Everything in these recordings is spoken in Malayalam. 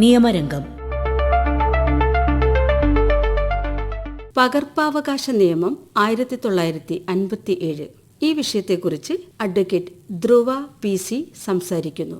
നിയമരംഗം. പകർപ്പാവകാശ നിയമം ആയിരത്തി തൊള്ളായിരത്തി അൻപത്തി ഏഴ് ഈ വിഷയത്തെക്കുറിച്ച് അഡ്വക്കേറ്റ് ധ്രുവ പി സി സംസാരിക്കുന്നു.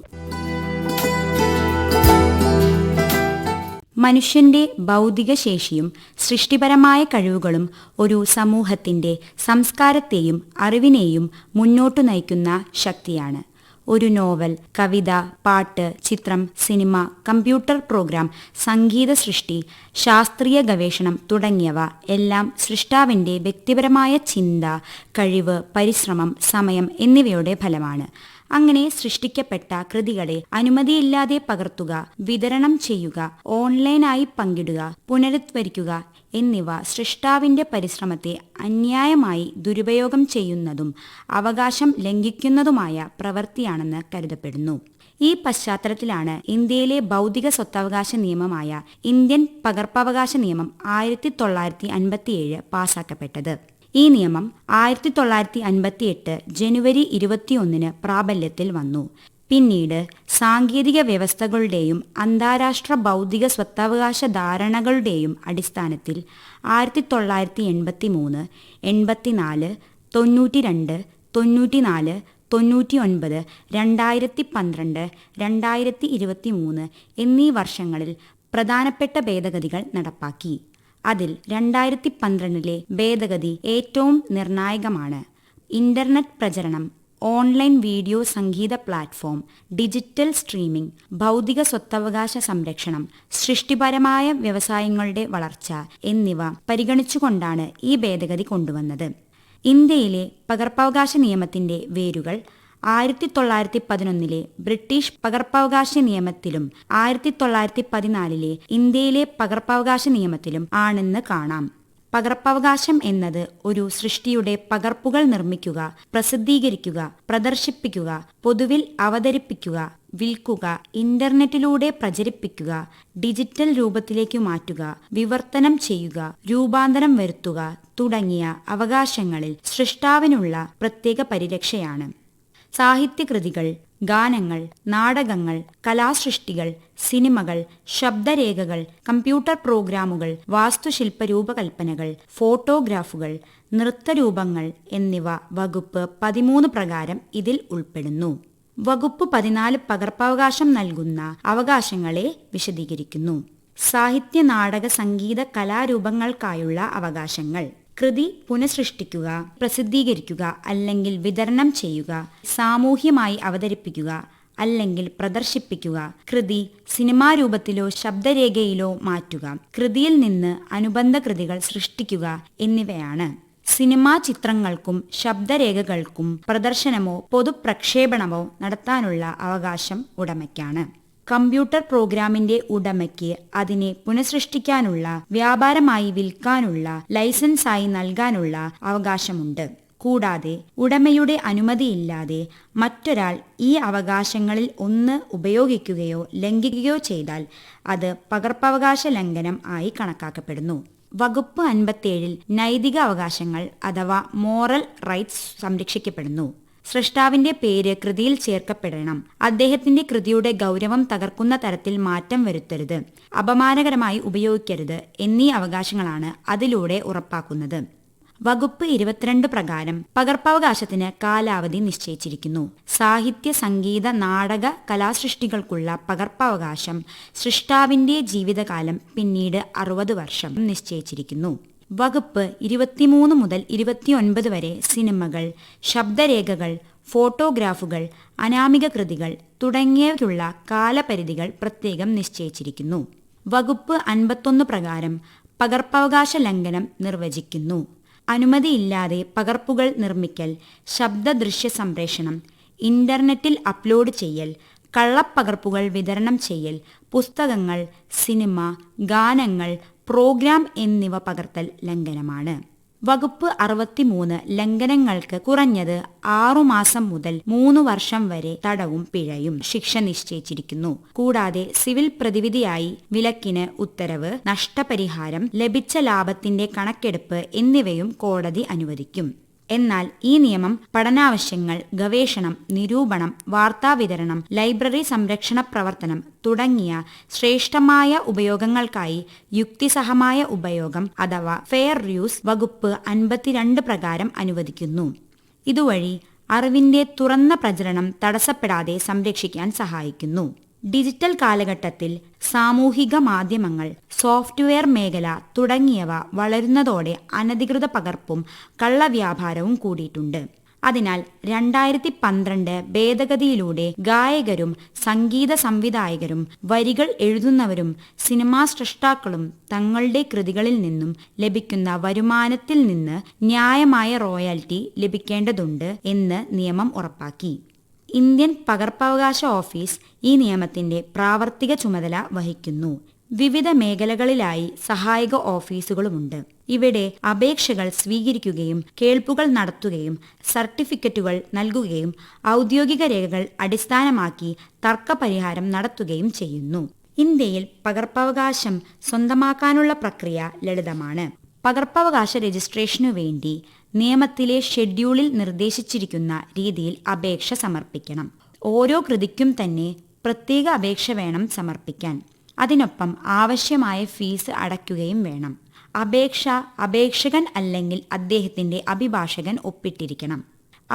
മനുഷ്യന്റെ ഭൗതിക ശേഷിയും സൃഷ്ടിപരമായ കഴിവുകളും ഒരു സമൂഹത്തിന്റെ സംസ്കാരത്തെയും അറിവിനെയും മുന്നോട്ടു നയിക്കുന്ന ശക്തിയാണ്. ഒരു നോവൽ കവിത പാട്ട് ചിത്രം സിനിമ കമ്പ്യൂട്ടർ പ്രോഗ്രാം സംഗീത സൃഷ്ടി ശാസ്ത്രീയ ഗവേഷണം തുടങ്ങിയവ. എല്ലാം സൃഷ്ടാവിന്റെ വ്യക്തിപരമായ ചിന്ത കഴിവ് പരിശ്രമം സമയം എന്നിവയുടെ ഫലമാണ്. അങ്ങനെ സൃഷ്ടിക്കപ്പെട്ട കൃതികളെ അനുമതിയില്ലാതെ പകർത്തുക വിതരണം ചെയ്യുക ഓൺലൈനായി പങ്കിടുക പുനരുദ്ധരിക്കുക എന്നിവ സൃഷ്ടാവിന്റെ പരിശ്രമത്തെ അന്യായമായി ദുരുപയോഗം ചെയ്യുന്നതും അവകാശം ലംഘിക്കുന്നതുമായ പ്രവൃത്തിയാണെന്ന് കരുതപ്പെടുന്നു. ഈ പശ്ചാത്തലത്തിലാണ് ഇന്ത്യയിലെ ഭൗതിക സ്വത്തവകാശ നിയമമായ ഇന്ത്യൻ പകർപ്പവകാശ നിയമം ആയിരത്തി തൊള്ളായിരത്തി അൻപത്തിയേഴ് പാസാക്കപ്പെട്ടത്. ഈ നിയമം ആയിരത്തി തൊള്ളായിരത്തി അൻപത്തിയെട്ട് ജനുവരി ഇരുപത്തിയൊന്നിന് പ്രാബല്യത്തിൽ വന്നു. പിന്നീട് സാങ്കേതിക വ്യവസ്ഥകളുടെയും അന്താരാഷ്ട്ര ഭൗതിക സ്വത്തവകാശ ധാരണകളുടെയും അടിസ്ഥാനത്തിൽ ആയിരത്തി തൊള്ളായിരത്തി എൺപത്തി മൂന്ന് എൺപത്തിനാല് തൊണ്ണൂറ്റി രണ്ട് തൊണ്ണൂറ്റിനാല് തൊണ്ണൂറ്റി ഒൻപത് രണ്ടായിരത്തി പന്ത്രണ്ട് രണ്ടായിരത്തി ഇരുപത്തി മൂന്ന് എന്നീ വർഷങ്ങളിൽ പ്രധാനപ്പെട്ട ഭേദഗതികൾ നടപ്പാക്കി. അതിൽ രണ്ടായിരത്തി പന്ത്രണ്ടിലെ ഭേദഗതി ഏറ്റവും നിർണായകമാണ്. ഇന്റർനെറ്റ് പ്രചരണം ഓൺലൈൻ വീഡിയോ സംഗീത പ്ലാറ്റ്ഫോം ഡിജിറ്റൽ സ്ട്രീമിംഗ് ഭൗതിക സ്വത്തവകാശ സംരക്ഷണം സൃഷ്ടിപരമായ വ്യവസായങ്ങളുടെ വളർച്ച എന്നിവ പരിഗണിച്ചുകൊണ്ടാണ് ഈ ഭേദഗതി കൊണ്ടുവന്നത്. ഇന്ത്യയിലെ പകർപ്പവകാശ നിയമത്തിന്റെ വേരുകൾ ആയിരത്തി തൊള്ളായിരത്തി പതിനൊന്നിലെ ബ്രിട്ടീഷ് പകർപ്പവകാശ നിയമത്തിലും ആയിരത്തി തൊള്ളായിരത്തി പതിനാലിലെ ഇന്ത്യയിലെ പകർപ്പവകാശ നിയമത്തിലും ആണെന്ന് കാണാം. പകർപ്പവകാശം എന്നത് ഒരു സൃഷ്ടിയുടെ പകർപ്പുകൾ നിർമ്മിക്കുക പ്രസിദ്ധീകരിക്കുക പ്രദർശിപ്പിക്കുക പൊതുവിൽ അവതരിപ്പിക്കുക വിൽക്കുക ഇന്റർനെറ്റിലൂടെ പ്രചരിപ്പിക്കുക ഡിജിറ്റൽ രൂപത്തിലേക്ക് മാറ്റുക വിവർത്തനം ചെയ്യുക രൂപാന്തരം വരുത്തുക തുടങ്ങിയ അവകാശങ്ങളിൽ സൃഷ്ടാവിനുള്ള പ്രത്യേക പരിരക്ഷയാണ്. സാഹിത്യകൃതികൾ ഗാനങ്ങൾ നാടകങ്ങൾ കലാസൃഷ്ടികൾ സിനിമകൾ ശബ്ദരേഖകൾ കമ്പ്യൂട്ടർ പ്രോഗ്രാമുകൾ വാസ്തുശില്പ രൂപകൽപ്പനകൾ ഫോട്ടോഗ്രാഫുകൾ നൃത്തരൂപങ്ങൾ എന്നിവ വകുപ്പ് പതിമൂന്ന് പ്രകാരം ഇതിൽ ഉൾപ്പെടുന്നു. വകുപ്പ് പതിനാല് പകർപ്പവകാശം നൽകുന്ന അവകാശങ്ങളെ വിശദീകരിക്കുന്നു. സാഹിത്യ നാടക സംഗീത കലാരൂപങ്ങൾക്കായുള്ള അവകാശങ്ങൾ. കൃതി പുനഃസൃഷ്ടിക്കുക പ്രസിദ്ധീകരിക്കുക അല്ലെങ്കിൽ വിതരണം ചെയ്യുക സാമൂഹ്യമായി അവതരിപ്പിക്കുക അല്ലെങ്കിൽ പ്രദർശിപ്പിക്കുക കൃതി സിനിമാ രൂപത്തിലോ ശബ്ദരേഖയിലോ മാറ്റുക കൃതിയിൽ നിന്ന് അനുബന്ധ കൃതികൾ സൃഷ്ടിക്കുക എന്നിവയാണ്. സിനിമാ ചിത്രങ്ങൾക്കും ശബ്ദരേഖകൾക്കും പ്രദർശനമോ പൊതുപ്രക്ഷേപണമോ നടത്താനുള്ള അവകാശം ഉടമയ്ക്കാണ്. കമ്പ്യൂട്ടർ പ്രോഗ്രാമിന്റെ ഉടമയ്ക്ക് അതിനെ പുനഃസൃഷ്ടിക്കാനുള്ള വ്യാപാരമായി വിൽക്കാനുള്ള ലൈസൻസായി നൽകാനുള്ള അവകാശമുണ്ട്. കൂടാതെ ഉടമയുടെ അനുമതിയില്ലാതെ മറ്റൊരാൾ ഈ അവകാശങ്ങളിൽ ഒന്ന് ഉപയോഗിക്കുകയോ ലംഘിക്കുകയോ ചെയ്താൽ അത് പകർപ്പവകാശ ലംഘനം ആയി കണക്കാക്കപ്പെടുന്നു. വകുപ്പ് അൻപത്തിയേഴിൽ നൈതിക അവകാശങ്ങൾ അഥവാ മോറൽ റൈറ്റ്സ് സംരക്ഷിക്കപ്പെടുന്നു. സൃഷ്ടാവിന്റെ പേര് കൃതിയിൽ ചേർക്കപ്പെടണം. അദ്ദേഹത്തിന്റെ കൃതിയുടെ ഗൗരവം തകർക്കുന്ന തരത്തിൽ മാറ്റം വരുത്തരുത്. അപമാനകരമായി ഉപയോഗിക്കരുത് എന്നീ അവകാശങ്ങളാണ് അതിലൂടെ ഉറപ്പാക്കുന്നത്. വകുപ്പ് ഇരുപത്തിരണ്ട് പ്രകാരം പകർപ്പവകാശത്തിന് കാലാവധി നിശ്ചയിച്ചിരിക്കുന്നു. സാഹിത്യ സംഗീത നാടക കലാസൃഷ്ടികൾക്കുള്ള പകർപ്പവകാശം സൃഷ്ടാവിന്റെ ജീവിതകാലം പിന്നീട് അറുപത് വർഷം നിശ്ചയിച്ചിരിക്കുന്നു. വകുപ്പ് ഇരുപത്തിമൂന്ന് മുതൽ ഇരുപത്തിയൊൻപത് വരെ സിനിമകൾ ശബ്ദരേഖകൾ ഫോട്ടോഗ്രാഫുകൾ അനാമിക കൃതികൾ തുടങ്ങിയവയ്ക്കുള്ള കാലപരിധികൾ പ്രത്യേകം നിശ്ചയിച്ചിരിക്കുന്നു. വകുപ്പ് അൻപത്തൊന്ന് പ്രകാരം പകർപ്പവകാശ ലംഘനം നിർവചിക്കുന്നു. അനുമതിയില്ലാതെ പകർപ്പുകൾ നിർമ്മിക്കൽ ശബ്ദദൃശ്യ സംപ്രേഷണം ഇന്റർനെറ്റിൽ അപ്ലോഡ് ചെയ്യൽ കള്ളപ്പകർപ്പുകൾ വിതരണം ചെയ്യൽ പുസ്തകങ്ങൾ സിനിമ ഗാനങ്ങൾ പ്രോഗ്രാം എന്നിവ പകർത്തൽ ലംഘനമാണ്. വകുപ്പ് അറുപത്തിമൂന്ന് ലംഘനങ്ങൾക്ക് കുറഞ്ഞത് ആറുമാസം മുതൽ മൂന്ന് വർഷം വരെ തടവും പിഴയും ശിക്ഷ നിശ്ചയിച്ചിരിക്കുന്നു. കൂടാതെ സിവിൽ പ്രതിവിധിയായി വിലക്കിന് ഉത്തരവ് നഷ്ടപരിഹാരം ലഭിച്ച ലാഭത്തിന്റെ കണക്കെടുപ്പ് എന്നിവയും കോടതി അനുവദിക്കും. എന്നാൽ ഈ നിയമം പഠനാവശ്യങ്ങൾ ഗവേഷണം നിരൂപണം വാർത്താവിതരണം ലൈബ്രറി സംരക്ഷണ പ്രവർത്തനം തുടങ്ങിയ ശ്രേഷ്ഠമായ ഉപയോഗങ്ങൾക്കായി യുക്തിസഹമായ ഉപയോഗം അഥവാ ഫെയർ യൂസ് വകുപ്പ് അൻപത്തിരണ്ട് പ്രകാരം അനുവദിക്കുന്നു. ഇതുവഴി അറിവിന്റെ തുറന്ന പ്രചരണം തടസ്സപ്പെടാതെ സംരക്ഷിക്കാൻ സഹായിക്കുന്നു. ഡിജിറ്റൽ കാലഘട്ടത്തിൽ സാമൂഹിക മാധ്യമങ്ങൾ സോഫ്റ്റ്വെയർ മേഖല തുടങ്ങിയവ വളരുന്നതോടെ അനധികൃത പകർപ്പും കള്ളവ്യാപാരവും കൂടിയിട്ടുണ്ട്. അതിനാൽ രണ്ടായിരത്തി പന്ത്രണ്ട് ഭേദഗതിയിലൂടെ ഗായകരും സംഗീത സംവിധായകരും വരികൾ എഴുതുന്നവരും സിനിമാ സൃഷ്ടാക്കളും തങ്ങളുടെ കൃതികളിൽ നിന്നും ലഭിക്കുന്ന വരുമാനത്തിൽ നിന്ന് ന്യായമായ റോയൽറ്റി ലഭിക്കേണ്ടതുണ്ട് എന്ന് നിയമം ഉറപ്പാക്കി. ഇന്ത്യൻ പകർപ്പവകാശ ഓഫീസ് ഈ നിയമത്തിന്റെ പ്രാവർത്തിക ചുമതല വഹിക്കുന്നു. വിവിധ മേഖലകളിലായി സഹായക ഓഫീസുകളുമുണ്ട്. ഇവിടെ അപേക്ഷകൾ സ്വീകരിക്കുകയും കേൾപ്പുകൾ നടത്തുകയും സർട്ടിഫിക്കറ്റുകൾ നൽകുകയും ഔദ്യോഗിക രേഖകൾ അടിസ്ഥാനമാക്കി തർക്കപരിഹാരം നടത്തുകയും ചെയ്യുന്നു. ഇന്ത്യയിൽ പകർപ്പവകാശം സ്വന്തമാക്കാനുള്ള പ്രക്രിയ ലളിതമാണ്. പകർപ്പവകാശ രജിസ്ട്രേഷനു വേണ്ടി നിയമത്തിലെ ഷെഡ്യൂളിൽ നിർദ്ദേശിച്ചിരിക്കുന്ന രീതിയിൽ അപേക്ഷ സമർപ്പിക്കണം. ഓരോ കൃതിക്കും തന്നെ പ്രത്യേക അപേക്ഷ വേണം സമർപ്പിക്കാൻ. അതിനൊപ്പം ആവശ്യമായ ഫീസ് അടയ്ക്കുകയും വേണം. അപേക്ഷ അപേക്ഷകൻ അല്ലെങ്കിൽ അദ്ദേഹത്തിന്റെ അഭിഭാഷകൻ ഒപ്പിട്ടിരിക്കണം.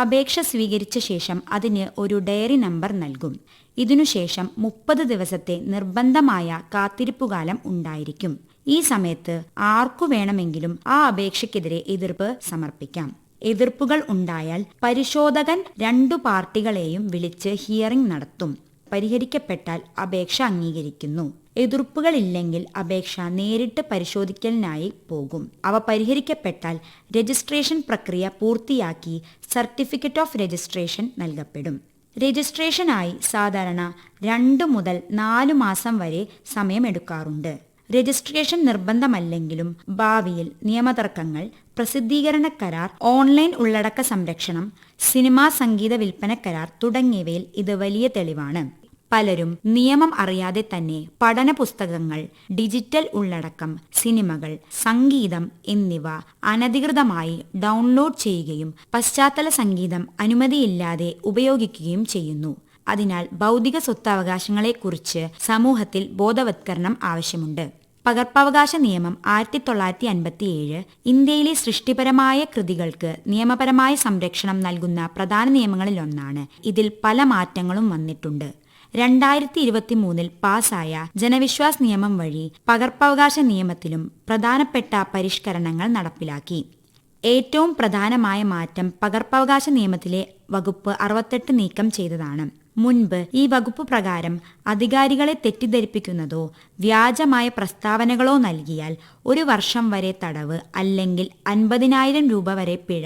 അപേക്ഷ സ്വീകരിച്ച ശേഷം അതിന് ഒരു ഡയറി നമ്പർ നൽകും. ഇതിനുശേഷം മുപ്പത് ദിവസത്തെ നിർബന്ധമായ കാത്തിരിപ്പുകാലം ഉണ്ടായിരിക്കും. ഈ സമയത്ത് ആർക്കു വേണമെങ്കിലും ആ അപേക്ഷയ്ക്കെതിരെ എതിർപ്പ് സമർപ്പിക്കാം. എതിർപ്പുകൾ ഉണ്ടായാൽ പരിശോധകൻ രണ്ടു പാർട്ടികളെയും വിളിച്ച് ഹിയറിംഗ് നടത്തും. പരിഹരിക്കപ്പെട്ടാൽ അപേക്ഷ അംഗീകരിക്കുന്നു. എതിർപ്പുകൾ ഇല്ലെങ്കിൽ അപേക്ഷ നേരിട്ട് പരിശോധിക്കലിനായി പോകും. അവ പരിഹരിക്കപ്പെട്ടാൽ രജിസ്ട്രേഷൻ പ്രക്രിയ പൂർത്തിയാക്കി സർട്ടിഫിക്കറ്റ് ഓഫ് രജിസ്ട്രേഷൻ നൽകപ്പെടും. രജിസ്ട്രേഷനായി സാധാരണ രണ്ട് മുതൽ നാലു മാസം വരെ സമയമെടുക്കാറുണ്ട്. രജിസ്ട്രേഷൻ നിർബന്ധമല്ലെങ്കിലും ഭാവിയിൽ നിയമതർക്കങ്ങൾ പ്രസിദ്ധീകരണ കരാർ ഓൺലൈൻ ഉള്ളടക്ക സംരക്ഷണം സിനിമാ സംഗീത വിൽപ്പന കരാർ തുടങ്ങിയവയിൽ ഇത് വലിയ തെളിവാണ്. പലരും നിയമം അറിയാതെ തന്നെ പഠന പുസ്തകങ്ങൾ ഡിജിറ്റൽ ഉള്ളടക്കം സിനിമകൾ സംഗീതം എന്നിവ അനധികൃതമായി ഡൗൺലോഡ് ചെയ്യുകയും പശ്ചാത്തല സംഗീതം അനുമതിയില്ലാതെ ഉപയോഗിക്കുകയും ചെയ്യുന്നു. അതിനാൽ ഭൗതിക സ്വത്തവകാശങ്ങളെക്കുറിച്ച് സമൂഹത്തിൽ ബോധവത്കരണം ആവശ്യമുണ്ട്. പകർപ്പവകാശ നിയമം ആയിരത്തി തൊള്ളായിരത്തി അൻപത്തിയേഴ് ഇന്ത്യയിലെ സൃഷ്ടിപരമായ കൃതികൾക്ക് നിയമപരമായ സംരക്ഷണം നൽകുന്ന പ്രധാന നിയമങ്ങളിലൊന്നാണ്. ഇതിൽ പല മാറ്റങ്ങളും വന്നിട്ടുണ്ട്. രണ്ടായിരത്തി ഇരുപത്തി മൂന്നിൽ പാസായ ജനവിശ്വാസ് നിയമം വഴി പകർപ്പവകാശ നിയമത്തിലും പ്രധാനപ്പെട്ട പരിഷ്കരണങ്ങൾ നടപ്പിലാക്കി. ഏറ്റവും പ്രധാനമായ മാറ്റം പകർപ്പവകാശ നിയമത്തിലെ വകുപ്പ് അറുപത്തെട്ട് നീക്കം ചെയ്തതാണ്. മുൻപ് ഈ വകുപ്പ് പ്രകാരം അധികാരികളെ തെറ്റിദ്ധരിപ്പിക്കുന്നതോ വ്യാജമായ പ്രസ്താവനകളോ നൽകിയാൽ ഒരു വർഷം വരെ തടവ് അല്ലെങ്കിൽ അൻപതിനായിരം രൂപ വരെ പിഴ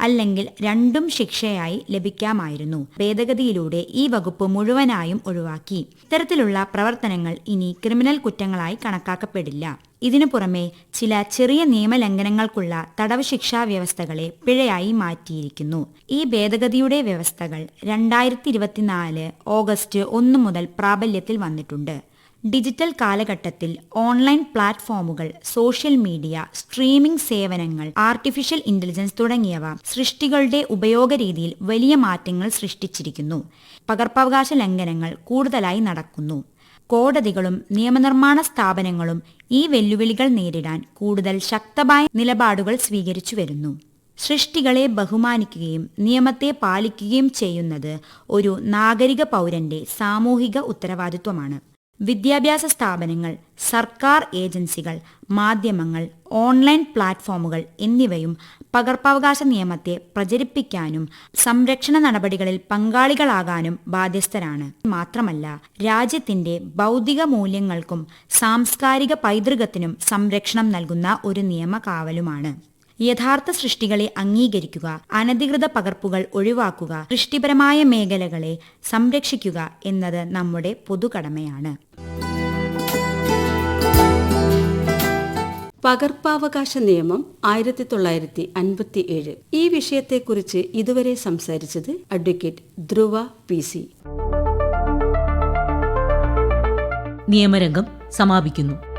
അല്ലെങ്കിൽ രണ്ടും ശിക്ഷയായി ലഭിക്കാമായിരുന്നു. ഭേദഗതിയിലൂടെ ഈ വകുപ്പ് മുഴുവനായും ഒഴിവാക്കി. ഇത്തരത്തിലുള്ള പ്രവർത്തനങ്ങൾ ഇനി ക്രിമിനൽ കുറ്റങ്ങളായി കണക്കാക്കപ്പെടില്ല. ഇതിനു പുറമെ ചില ചെറിയ നിയമലംഘനങ്ങൾക്കുള്ള തടവ് ശിക്ഷാ വ്യവസ്ഥകളെ പിഴയായി മാറ്റിയിരിക്കുന്നു. ഈ ഭേദഗതിയുടെ വ്യവസ്ഥകൾ രണ്ടായിരത്തി ഇരുപത്തിനാല് ഓഗസ്റ്റ് ഒന്ന് മുതൽ പ്രാബല്യത്തിൽ വന്നിട്ടുണ്ട്. ഡിജിറ്റൽ കാലഘട്ടത്തിൽ ഓൺലൈൻ പ്ലാറ്റ്ഫോമുകൾ സോഷ്യൽ മീഡിയ സ്ട്രീമിംഗ് സേവനങ്ങൾ ആർട്ടിഫിഷ്യൽ ഇന്റലിജൻസ് തുടങ്ങിയവ സൃഷ്ടികളുടെ ഉപയോഗ രീതിയിൽ വലിയ മാറ്റങ്ങൾ സൃഷ്ടിച്ചിരിക്കുന്നു. പകർപ്പവകാശ ലംഘനങ്ങൾ കൂടുതലായി നടക്കുന്നു. കോടതികളും നിയമനിർമ്മാണ സ്ഥാപനങ്ങളും ഈ വെല്ലുവിളികൾ നേരിടാൻ കൂടുതൽ ശക്തമായ നിലപാടുകൾ സ്വീകരിച്ചു വരുന്നു. സൃഷ്ടികളെ ബഹുമാനിക്കുകയും നിയമത്തെ പാലിക്കുകയും ചെയ്യുന്നത് ഒരു നാഗരിക പൗരന്റെ സാമൂഹിക ഉത്തരവാദിത്വമാണ്. വിദ്യാഭ്യാസ സ്ഥാപനങ്ങൾ സർക്കാർ ഏജൻസികൾ മാധ്യമങ്ങൾ ഓൺലൈൻ പ്ലാറ്റ്ഫോമുകൾ എന്നിവയും പകർപ്പവകാശ നിയമത്തെ പ്രചരിപ്പിക്കാനും സംരക്ഷണ നടപടികളിൽ പങ്കാളികളാകാനും ബാധ്യസ്ഥരാണ്. മാത്രമല്ല രാജ്യത്തിന്റെ ഭൗതിക മൂല്യങ്ങൾക്കും സാംസ്കാരിക പൈതൃകത്തിനും സംരക്ഷണം നൽകുന്ന ഒരു നിയമകാവലുമാണ്. യഥാർത്ഥ സൃഷ്ടികളെ അംഗീകരിക്കുക അനധികൃത പകർപ്പുകൾ ഒഴിവാക്കുക സൃഷ്ടിപരമായ മേഖലകളെ സംരക്ഷിക്കുക എന്നത് നമ്മുടെ പൊതുകടമയാണ്. പകർപ്പവകാശ നിയമം ആയിരത്തി തൊള്ളായിരത്തി അൻപത്തി ഏഴ് ഈ വിഷയത്തെക്കുറിച്ച് ഇതുവരെ സംസാരിച്ചത് അഡ്വക്കേറ്റ് ധ്രുവ പി സി. നിയമരംഗം സമാപിക്കുന്നു.